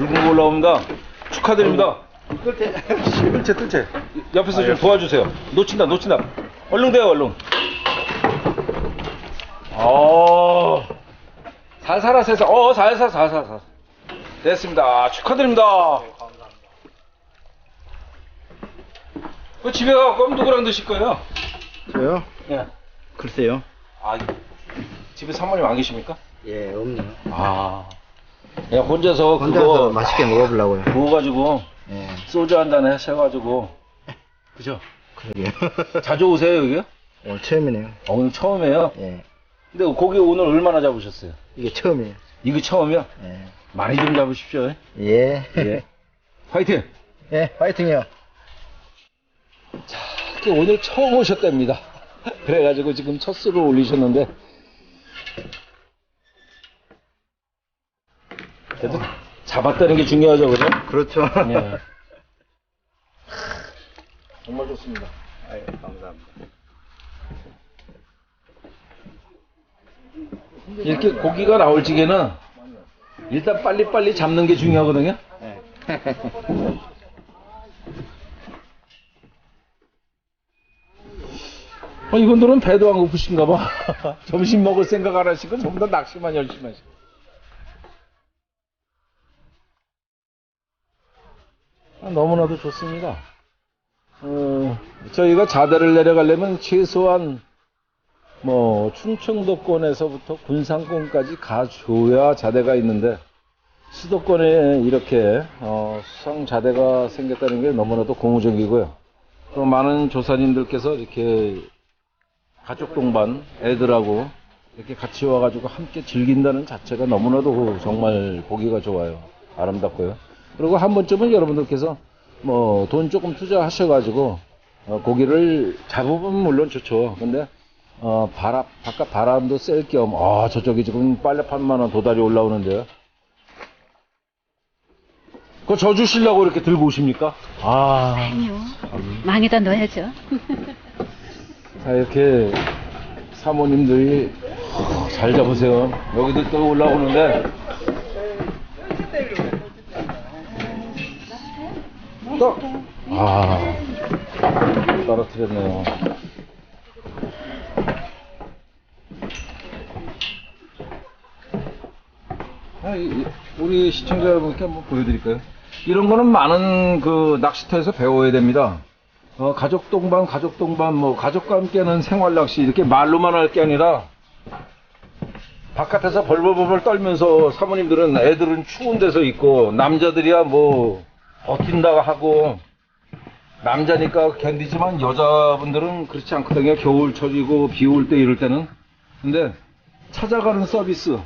붉은 거 올라옵니다. 축하드립니다. 뜰채 뜰채 뜰채. 옆에서 좀 도와주세요. 놓친다 놓친다. 얼른 돼요 얼른. 어. 살살 하세요. 어 살살 살살 살살. 됐습니다. 축하드립니다. 그 집에 가서 누구랑 드실 거예요? 저요? 예. 글쎄요. 아 집에 사모님 안 계십니까? 예, 없네요. 아. 그냥 혼자서 혼자서 그거 맛있게 먹어보려고요. 구워가지고 예, 소주 한잔 하셔가지고 그죠? 그러게요. 자주 오세요 여기? 오늘 처음이네요. 어, 오늘 처음이에요. 예, 근데 고기 오늘 얼마나 잡으셨어요? 이게 처음이에요. 이거 처음이야? 예, 많이 좀 잡으십시오. 예, 예. 화이팅! 예, 파이팅이요. 특히 오늘 처음 오셨답니다. 그래가지고 지금 첫 수를 올리셨는데 그래도 잡았다는 게 중요하죠, 그죠? 그렇죠. 예. 정말 좋습니다. 아유, 감사합니다. 이렇게 고기가 나올 적에는 일단 빨리빨리 잡는 게 중요하거든요. 예. 어, 이분들은 배도 안 고프신가 봐. 점심 먹을 생각 안 하시고 전부 다 낚시만 열심히 하시고. 너무나도 좋습니다. 어, 저희가 자대를 내려가려면 최소한 뭐 충청도권에서부터 군산권까지 가줘야 자대가 있는데 수도권에 이렇게 어, 수상 자대가 생겼다는 게 너무나도 고무적이고요. 또 많은 조사님들께서 이렇게 가족 동반 애들하고 이렇게 같이 와가지고 함께 즐긴다는 자체가 너무나도 정말 보기가 좋아요. 아름답고요. 그리고 한 번쯤은 여러분들께서 뭐 돈 조금 투자하셔가지고 어, 고기를 잡으면 물론 좋죠. 근데 어, 바람, 바깥 바람도 쐴 겸, 아, 저쪽에 지금 빨래판만한 도다리 올라오는데요. 그거 저 주시려고 이렇게 들고 오십니까? 아. 아니요. 망에다 넣어야죠. 자, 이렇게 사모님들이 잘 잡으세요. 여기도 또 올라오는데. 또! 아, 떨어뜨렸네요. 아, 우리 시청자 여러분께 한번 보여드릴까요? 이런 거는 많은 그 낚시터에서 배워야 됩니다. 어, 가족 동반, 가족 동반, 뭐, 가족과 함께하는 생활 낚시, 이렇게 말로만 할 게 아니라, 바깥에서 벌벌벌 떨면서 사모님들은 애들은 추운 데서 있고, 남자들이야 뭐, 버틴다 하고, 남자니까 견디지만 여자분들은 그렇지 않거든요. 겨울철이고, 비 올 때 이럴 때는. 근데, 찾아가는 서비스,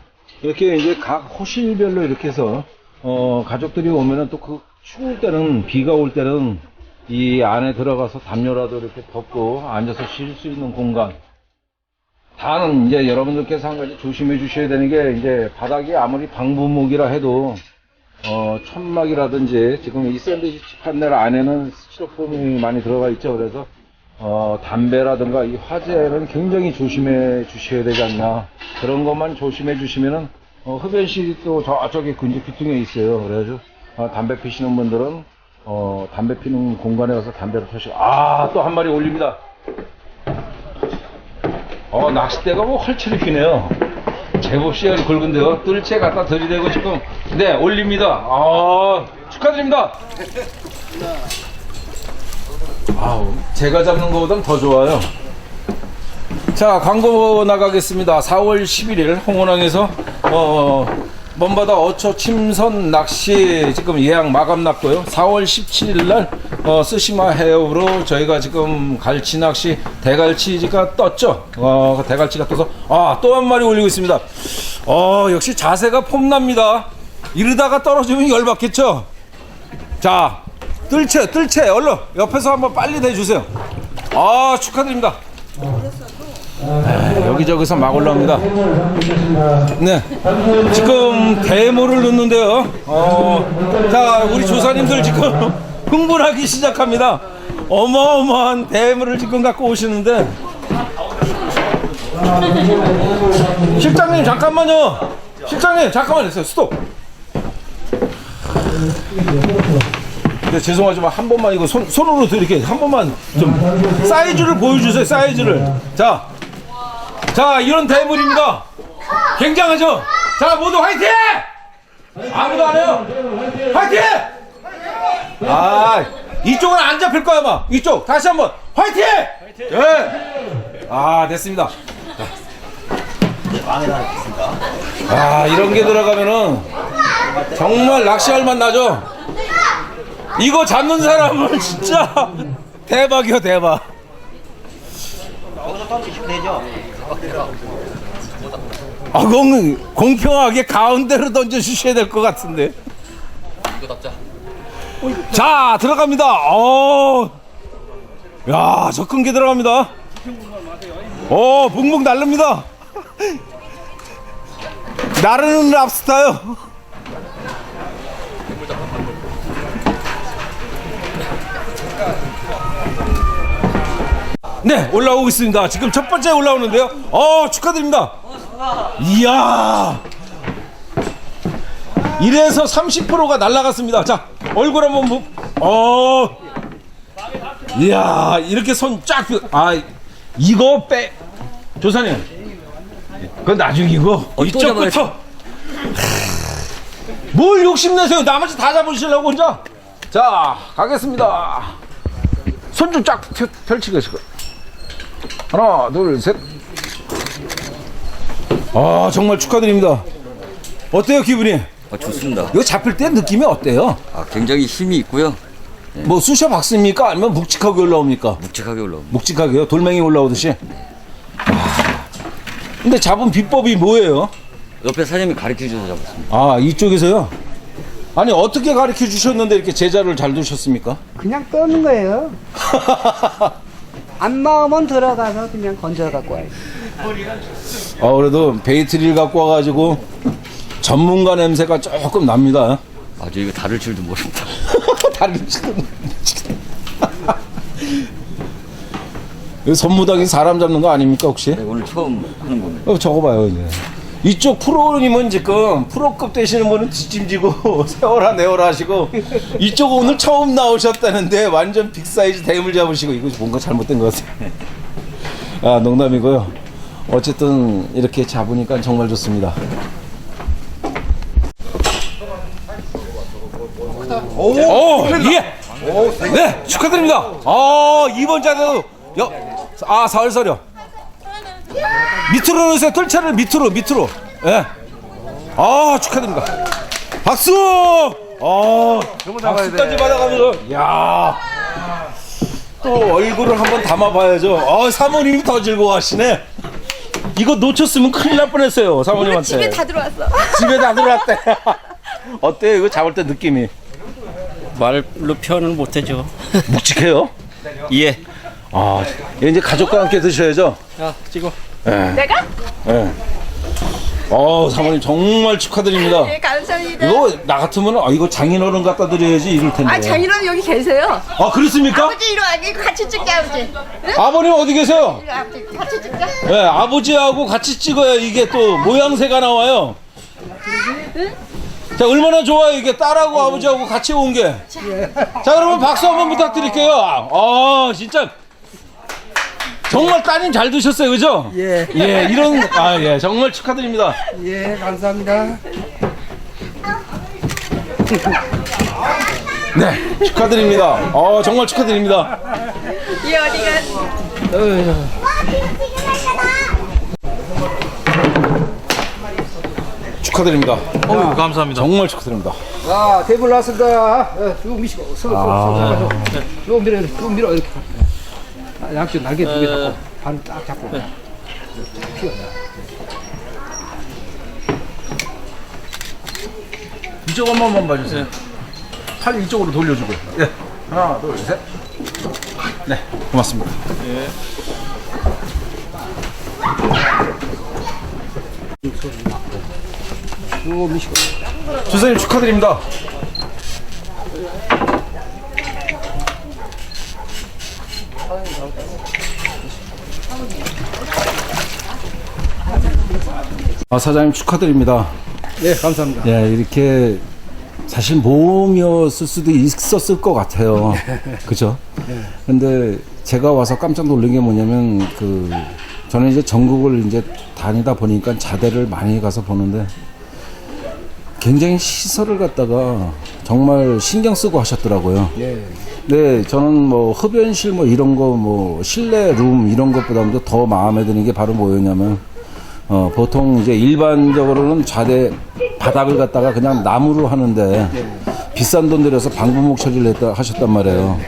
이렇게 이제 각 호실별로 이렇게 해서, 어, 가족들이 오면은 또 그 추울 때는, 비가 올 때는, 이 안에 들어가서 담요라도 이렇게 덮고 앉아서 쉴 수 있는 공간. 다는 이제 여러분들께서 한 가지 조심해 주셔야 되는 게 이제 바닥이 아무리 방부목이라 해도 어, 천막이라든지 지금 이 샌드위치 판넬 안에는 스티로폼이 많이 들어가 있죠. 그래서 어, 담배라든가 이 화재는 굉장히 조심해 주셔야 되지 않나. 그런 것만 조심해 주시면은 어, 흡연실이 또 저쪽에 귀퉁에 있어요. 그래가지고 어, 담배 피시는 분들은 어, 담배 피는 공간에 가서 담배를 펴시고, 아, 또 한 마리 올립니다. 어, 낚싯대가 뭐 활처리 피네요. 제법 씨알이 굵은데요. 뜰채 갖다 들이대고 지금, 네, 올립니다. 아, 축하드립니다. 아우, 제가 잡는 것보단 더 좋아요. 자, 광고 나가겠습니다. 4월 11일 홍원항에서 어, 먼바다 어초 침선 낚시 지금 예약 마감 났고요. 4월 17일 날 어, 스시마 해협으로 저희가 지금 갈치 낚시 대갈치가 떴죠. 어, 그 대갈치가 떠서 아, 또 한 마리 올리고 있습니다. 어, 역시 자세가 폼납니다. 이러다가 떨어지면 열받겠죠. 자, 뜰채, 뜰채, 얼른 옆에서 한번 빨리 대주세요. 아, 축하드립니다. 네, 여기저기서 막 올라옵니다. 네. 지금 대모를 넣는데요. 어, 자, 우리 조사님들 지금 흥분하기 시작합니다. 어마어마한 대모를 지금 갖고 오시는데. 실장님, 잠깐만요. 실장님, 잠깐만요. 스톱. 네, 죄송하지만 한 번만 이거 손, 손으로 이렇게 한 번만 좀 사이즈를 보여주세요 사이즈를. 자, 자 이런 대물입니다. 굉장하죠? 자 모두 화이팅! 아무도 안 해요. 화이팅! 아 이쪽은 안 잡힐 거야 아마. 이쪽. 다시 한번. 화이팅! 예. 아 됐습니다 아 이런 게 들어가면은 정말 낚시할 맛 나죠 이거 잡는 사람은 진짜 대박이요 대박. 아, 그건 공평하게 가운데로 던져 주셔야 될 것 같은데. 자, 들어갑니다. 어. 야, 게 들어갑니다. 어, 붕붕 날릅니다. 나르는 랍스타요. 네, 올라오고 있습니다. 지금 첫 번째 올라오는데요. 어, 축하드립니다. 이야. 이래서 30%가 날라갔습니다. 자, 얼굴 한번 보. 어. 이야, 이렇게 손 쫙. 펴- 아, 이거 빼. 조사님. 그건 나중이고. 이쪽부터. 뭘 욕심내세요? 나머지 다 잡으시려고 혼자? 자, 가겠습니다. 손 좀 쫙 펼치겠어. 하나, 둘, 셋. 아, 정말 축하드립니다. 어때요, 기분이? 아, 좋습니다. 이거 잡힐 때 느낌이 어때요? 아, 굉장히 힘이 있고요. 뭐 쑤셔 박습니까? 아니면 묵직하게 올라옵니까? 묵직하게 올라옵니다. 묵직하게요? 돌멩이 올라오듯이? 아, 근데 잡은 비법이 뭐예요? 옆에 사장님이 가르쳐 주셔서 잡았습니다. 아, 이쪽에서요? 아니, 어떻게 가르쳐 주셨는데 이렇게 제자를 잘 두셨습니까? 그냥 떠는 거예요. 안 나오면 들어가서 그냥 건져 갖고 와요. 아, 그래도 베이트리를 갖고 와가지고 전문가 냄새가 조금 납니다. 아, 저 이거 다룰 줄도 모릅니다. 다른 지금 이 선무당이 사람 잡는 거 아닙니까 혹시? 네, 오늘 처음 하는 겁니다. 어, 적어봐요 이제. 이쪽 프로님은 지금 프로급 되시는 분은 뒷짐지고 세워라 내워라 하시고 이쪽 오늘 처음 나오셨다는데 완전 빅사이즈 대물 잡으시고 이거 뭔가 잘못된 것 같아요. 아 농담이고요. 어쨌든 이렇게 잡으니까 정말 좋습니다. 오, 예. 네, 축하드립니다. 아, 이번 자도 여, 아, 사흘서려. 밑으로 넣으세요. 뜰채를 밑으로, 밑으로. 예. 아, 축하드립니다. 박수! 아, 박수까지 받아가면서, 야. 또 얼굴을 한번 담아봐야죠. 아, 사모님이 더 즐거워하시네. 이거 놓쳤으면 큰일 날 뻔했어요, 사모님한테. 집에 다 들어왔어. 집에 다 들어왔대. 어때요? 이거 잡을 때 느낌이 말로 표현을 못해죠. 묵직해요? 예. 아, 이제 가족과 함께 드셔야죠. 자, 찍어. 내가? 예. 어, 사모님 정말 축하드립니다. 네, 감사합니다. 이거 나 같으면 아 이거 장인어른 갖다 드려야지 이럴 텐데. 아, 장인어른 여기 계세요. 아, 그렇습니까? 아버지 이리 와. 이거 같이 찍자, 아버지. 응? 아버님 어디 계세요? 이리 와, 아버지. 같이 찍자. 예, 아버지하고 같이 찍어야 이게 또 모양새가 나와요. 자, 얼마나 좋아요. 이게 딸하고 아버지하고 같이 온 게. 자, 그러면 박수 한번 부탁드릴게요. 아, 진짜. 정말 따님 잘 드셨어요. 그죠? 예. 예, 이런, 아, 예, 정말 축하드립니다. 예, 감사합니다. 네, 축하드립니다. 어, 정말 축하드립니다. 이 어디가? 축하드립니다. 어, 감사합니다. 정말 축하드립니다. 아, 테이블 나왔습니다. 어, 쭉 미시고, 서로, 서로, 아. 서로, 서로. 쭉 밀어, 쭉 밀어, 이렇게. 아, 양쪽 날개 두개 잡고, 반 딱 잡고. 피어. 이쪽 한 번만 봐주세요. 팔 이쪽으로 돌려주고. 예. 하나, 둘, 셋. 네, 고맙습니다. 쭉 미시고. 주사님 축하드립니다. 아, 사장님 축하드립니다. 네, 감사합니다. 예, 이렇게 사실 모험이었을 수도 있었을 것 같아요. 그죠? 근데 제가 와서 깜짝 놀란 게 뭐냐면 그 저는 이제 전국을 이제 다니다 보니까 자대를 많이 가서 보는데 굉장히 시설을 갖다가 정말 신경 쓰고 하셨더라고요. 예. 네, 저는 뭐 흡연실 뭐 이런 거 뭐 실내 룸 이런 것보다도 더 마음에 드는 게 바로 뭐였냐면 어 보통 이제 일반적으로는 자대 바닥을 갖다가 그냥 나무로 하는데 비싼 돈 들여서 방부목 처리를 했다 하셨단 말이에요.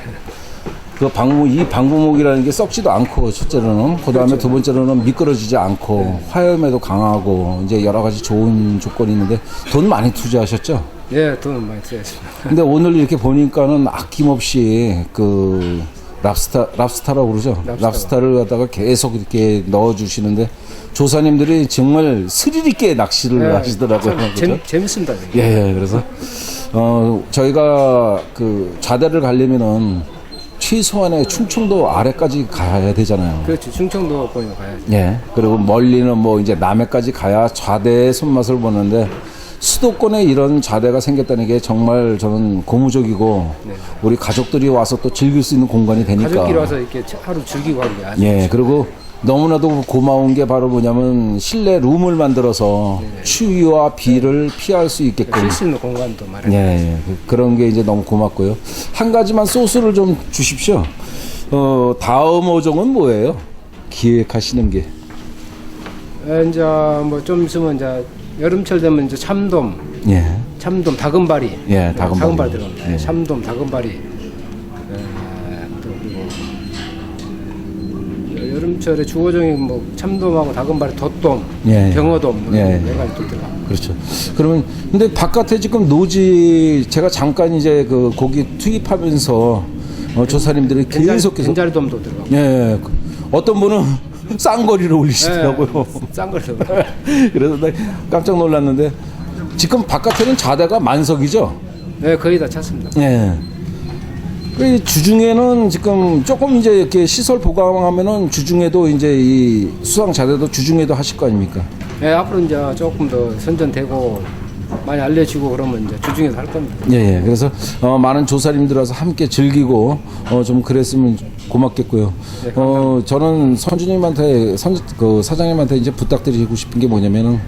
그 방부 이 방부목이라는 게 썩지도 않고 첫째로는 그 다음에 두 번째로는 미끄러지지 않고 화염에도 강하고 이제 여러 가지 좋은 조건이 있는데 돈 많이 투자하셨죠? 예, 돈 많이 쓰였습니다. 근데 오늘 이렇게 보니까는 아낌없이 그 랍스타 랍스타라고 그러죠. 랍스타가. 랍스타를 갖다가 계속 이렇게 넣어 주시는데 조사님들이 정말 스릴 있게 낚시를 하시더라고요. 참 그죠? 재밌, 재밌습니다. 예, 예, 그래서 어 저희가 그 자대를 가려면은 최소한의 충청도 아래까지 가야 되잖아요. 그렇지, 충청도 거기 가야지. 예. 그리고 멀리는 뭐 이제 남해까지 가야 좌대의 손맛을 보는데 수도권에 이런 자대가 생겼다는 게 정말 저는 고무적이고 우리 가족들이 와서 또 즐길 수 있는 공간이 되니까. 가족끼리 와서 이렇게 하루 즐기고 하는 게 아니에요. 예. 그리고 너무나도 고마운 게 바로 뭐냐면 실내 룸을 만들어서 추위와 비를 피할 수 있게끔 쉴수 있는 공간도 마련. 예, 예. 그- 그런 게 이제 너무 고맙고요. 한 가지만 소스를 좀 주십시오. 어, 다음 어종은 뭐예요? 기획하시는 게. 예, 이제 뭐 좀 있으면 이제 여름철 되면 이제 참돔, 예. 참돔 다금바리. 예, 다금바리. 다금바리 들어갑니다. 예. 참돔 다금바리. 여름철에 주어종이 뭐 참돔하고 다금바리, 돛돔, 예. 병어돔 뭐 예. 네 가지 또 들어가. 그렇죠. 그러면 근데 바깥에 지금 노지 제가 잠깐 이제 그 고기 투입하면서 어, 조사님들이 계속해서 벤자리돔도 들어가. 예. 그 어떤 분은 쌍거리를 올리시더라고요. 싼 거죠. 그래서 나 깜짝 놀랐는데 지금 바깥에는 자대가 만석이죠. 네, 거의 다 찼습니다. 예. 그 주중에는 지금 조금 이제 이렇게 시설 보강하면은 주중에도 이제 이 수상 자대도 주중에도 하실 거 아닙니까? 네, 앞으로 이제 조금 더 선전되고 많이 알려지고 그러면 이제 주중에서 할 겁니다. 예, 예. 그래서 어, 많은 조사님들 와서 함께 즐기고 어, 좀 그랬으면 고맙겠고요. 어, 저는 선주님한테 선, 그 사장님한테 이제 부탁드리고 싶은 게 뭐냐면은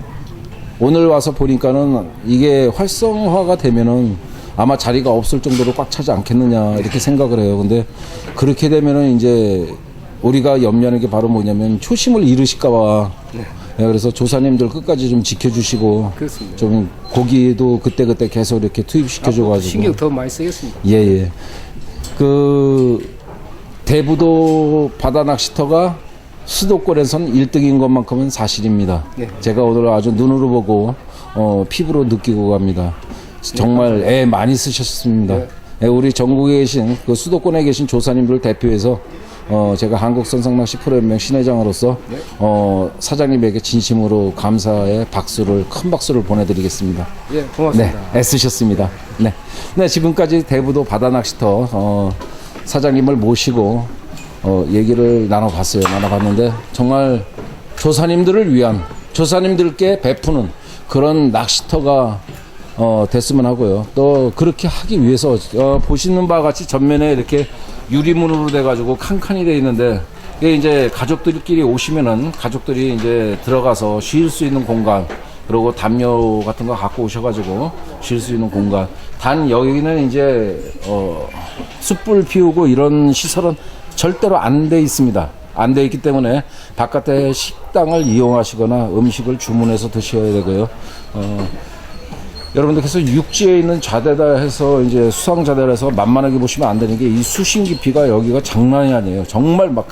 오늘 와서 보니까는 이게 활성화가 되면은 아마 자리가 없을 정도로 꽉 차지 않겠느냐 이렇게 생각을 해요. 근데 그렇게 되면은 이제 우리가 염려하는 게 바로 뭐냐면 초심을 잃으실까봐. 예, 그래서 조사님들 끝까지 좀 지켜주시고 그렇습니다. 좀 고기도 그때 그때 계속 이렇게 투입시켜줘가지고 신경 더 많이 쓰겠습니다. 예, 예. 그 대부도 바다 낚시터가 수도권에선 1등인 것만큼은 사실입니다. 네. 제가 오늘 아주 눈으로 보고 어, 피부로 느끼고 갑니다. 정말 애 많이 쓰셨습니다. 네. 예, 우리 전국에 계신 그 수도권에 계신 조사님들 대표해서 어, 제가 한국 선상낚시 프로연맹 신회장으로서 어, 사장님에게 진심으로 감사의 박수를 큰 박수를 보내드리겠습니다. 예, 네, 고맙습니다. 애쓰셨습니다. 네. 네, 지금까지 대부도 바다낚시터 어, 사장님을 모시고 어, 얘기를 나눠봤어요. 나눠봤는데 정말 조사님들을 위한 조사님들께 베푸는 그런 낚시터가 어, 됐으면 하고요. 또 그렇게 하기 위해서 어, 보시는 바와 같이 전면에 이렇게 유리문으로 돼가지고 칸칸이 돼 있는데 이게 이제 가족들끼리 오시면은 가족들이 이제 들어가서 쉴 수 있는 공간 그리고 담요 같은 거 갖고 오셔가지고 쉴 수 있는 공간. 단 여기는 이제 어, 숯불 피우고 이런 시설은 절대로 안 돼 있습니다. 안 돼 있기 때문에 바깥에 식당을 이용하시거나 음식을 주문해서 드셔야 되고요. 어, 여러분들께서 육지에 있는 자대다 해서 이제 수상 자대라 해서 만만하게 보시면 안 되는 게 이 수심 깊이가 여기가 장난이 아니에요. 정말 막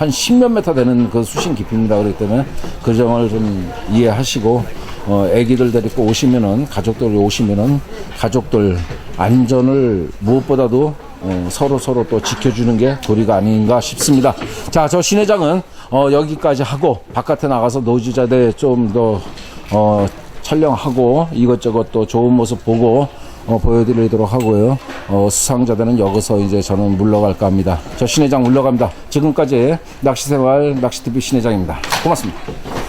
한 십몇 메타 되는 그 수심 깊이입니다. 그렇기 때문에 그 점을 좀 이해하시고 어 애기들 데리고 오시면은 가족들 오시면은 가족들 안전을 무엇보다도 어, 서로 서로 또 지켜주는 게 도리가 아닌가 싶습니다. 자, 저 신회장은 어, 여기까지 하고 바깥에 나가서 노지자대 좀더 어, 촬영하고 이것저것 또 좋은 모습 보고 어, 보여드리도록 하고요. 어, 수상자들은 여기서 이제 저는 물러갈까 합니다. 저 신회장 물러갑니다. 지금까지 낚시생활 낚시TV 신회장입니다. 고맙습니다.